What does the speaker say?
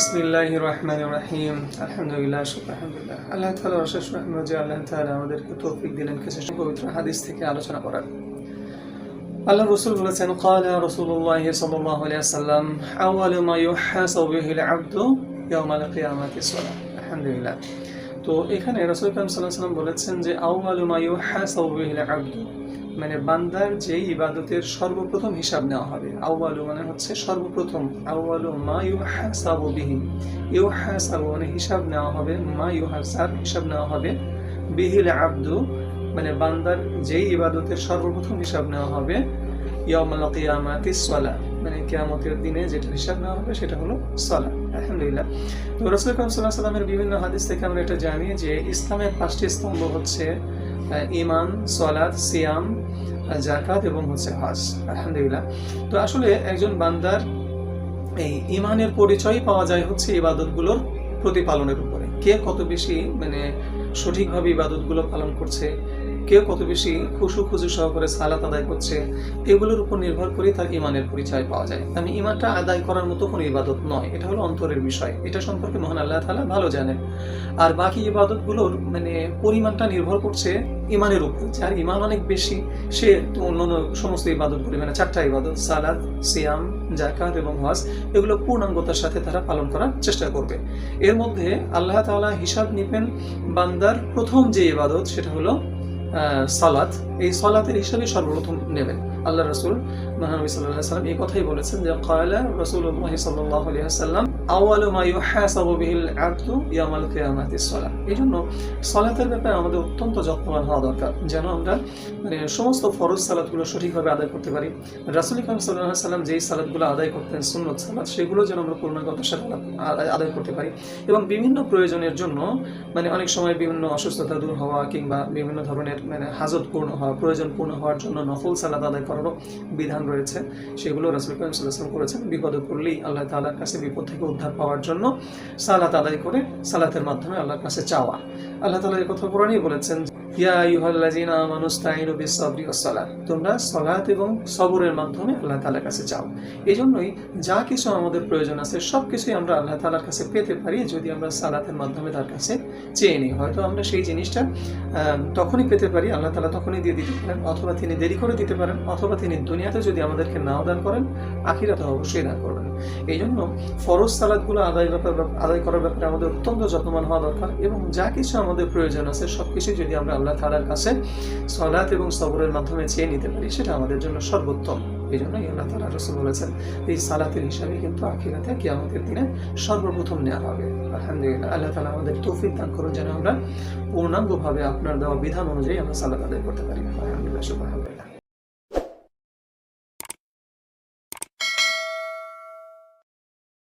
বিসমিল্লাহ রহমান রাহিম আলহামদুলিল্লাহ। আলহামদুলিল্লাহ আল্লাহ তালা অশেষ রহমান আল্লাহ তালা আমাদেরকে তৌফিক দিলেন কিছু পবিত্র হাদিস থেকে আলোচনা করার। আল্লাহ রসুল বলেছেন কালা রসুল্লাহ সাল্লাহ আলিয়াল্লাম আউআল মা ইউহাসাবিহিল আব্দু ইয়াউমাল কিয়ামাতি সালাম আলহামদুলিল্লাহ। তো এখানে রসুল কাম সাল্লাহ সাল্লাম বলেছেন যে আউআল মা ইউহাসাবিহিল আব্দু মানে বান্দার যে ইবাদতের সর্বপ্রথম হিসাব নেওয়া হবে। আউয়ালু মানে হচ্ছে সর্বপ্রথম। আউয়ালু মা ইউহাসাবু বিহি। ইউহাসাবু মানে হিসাব নেওয়া হবে, মা ইউহাসাব হিসাব নেওয়া হবে। বিহিল আব্দু মানে বান্দার যেই ইবাদতের সর্বপ্রথম হিসাব নেওয়া হবে, ইয়াউমাল কিয়ামাতিস সালাহ মানে কিয়ামতের দিনে যেটা হিসাব নেওয়া হবে সেটা হলো সালাহ আলহামদুলিল্লাহ। তো রসুল সাল্লামের বিভিন্ন হাদিস থেকে আমরা এটা জানি যে ইসলামের পাঁচটি স্তম্ভ হচ্ছে ইমান সলাদ সিয়াম জাকাত এবং হচ্ছে হাস আলহামদুলিল্লাহ। তো আসলে একজন বান্দার এই ইমানের পরিচয় পাওয়া যায় হচ্ছে ইবাদতগুলোর প্রতিপালনের উপরে। কে কত বেশি মানে সঠিকভাবে ইবাদতগুলো পালন করছে কে কত বেশি খুশু খুশু সহকারে সালাত আদায় করছে, এগুলোর উপর নির্ভর করে তার ইমানের পরিচয় পাওয়া যায়। আমি ইমানটা আদায় করার মতো কোনো ইবাদত নয়, এটা হলো অন্তরের বিষয়। এটা সম্পর্কে মহান আল্লাহ তাআলা ভালো জানেন। আর বাকি ইবাদতগুলোর মানে পরিমাণটা নির্ভর করছে ইমানের উপর। যার ইমান অনেক বেশি, সে অন্যান্য সমস্ত ইবাদত করে মানে চারটা ইবাদত সালাদ সিয়াম জাকাত এবং হজ, এগুলো পূর্ণাঙ্গতার সাথে তারা পালন করার চেষ্টা করবে। এর মধ্যে আল্লাহ তাআলা হিসাব নিবেন বান্দার প্রথম যে ইবাদত, সেটা হলো সালাত এই সালাতের হিসাবে সর্বপ্রথম নেবেন। আল্লাহ রসুল মহানবী আলাইহি সাল্লাম এই কথাই বলেছেন যে ক্বালা রাসূলুল্লাহ সাল্লাল্লাহু আলাইহি ওয়াসাল্লাম আউয়ালু মা ইউহাসাবু বিহিল আবদু ইয়াউমাল কিয়ামাতিস এই জন্য সালাতের ব্যাপারে আমাদের অত্যন্ত যত্নবান হওয়া দরকার, যেন আমরা মানে সমস্ত ফরজ সালাতগুলো সঠিকভাবে আদায় করতে পারি। রাসূল সাল্লাল্লাহু আলাইহি সাল্লাম যেই সালাতগুলো আদায় করতেন সুন্নত সালাত, সেগুলো যেন আমরা পূর্ণাঙ্গতার সাথে আদায় করতে পারি। এবং বিভিন্ন প্রয়োজনের জন্য মানে অনেক সময় বিভিন্ন অসুস্থতা দূর হওয়া কিংবা বিভিন্ন ধরনের মানে হাজত পূর্ণ হওয়া প্রয়োজন পূর্ণ হওয়ার জন্য নফল সালাদ আদায় করারও বিধান রয়েছে, সেগুলো রাসুল করিম সাল্লাম করেছেন। বিপদে পড়লেই আল্লাহ তালার কাছে বিপদ থেকে উদ্ধার পাওয়ার জন্য সালাত আদায় করে সালাতের মাধ্যমে আল্লাহর কাছে চাওয়া। আল্লাহ তালা এই কথা পুরানি বলেছেন ইয়া আইয়ুহাল্লাযীনা আমানু ইসতাঈনু বিস-সাবরি ওয়াস-সালাহ তোমরা সালাত এবং সবরের মাধ্যমে আল্লাহ তাআলার কাছে চাও এই জন্যই যা কিছু আমাদের প্রয়োজন আছে সব কিছুই আমরা আল্লাহ তাআলার কাছে পেতে পারি যদি আমরা সালাতের মাধ্যমে তার কাছে চেয়ে নিই। হয়তো আমরা সেই জিনিসটা তখনই পেতে পারি, আল্লাহ তালা তখনই দিয়ে দিতে পারেন, অথবা তিনি দেরি করে দিতে পারেন, অথবা তিনি দুনিয়াতে যদি আমাদেরকে নাও দান করেন আখিরাতে অবশ্যই দান করবেন। এই জন্য ফরজ সালাদগুলো আদায় ব্যাপার, আদায় করার ব্যাপারে আমাদের অত্যন্ত যত্নবান হওয়া দরকার এবং যা কিছু আমাদের প্রয়োজন আছে সব কিছু যদি আমরা আল্লাহ তালার কাছে সলাৎ এবং সবরের মাধ্যমে চেয়ে নিতে পারি, সেটা আমাদের জন্য সর্বোত্তম। এই জন্যই আল্লাহ তালা রসুল বলেছেন, এই সালাতের হিসাবে কিন্তু আখিরাতে কি আমাদের দিনে সর্বপ্রথম নেওয়া হবে। আলহামদুলিল্লাহ, আল্লাহ তালা আমাদের তৌফিক দান করুন যেন আমরা পূর্ণাঙ্গভাবে আপনার দেওয়া বিধান অনুযায়ী আমরা সালাত আদায় করতে পারি। আলহামদুলিল্লাহ আলহামদুলিল্লাহ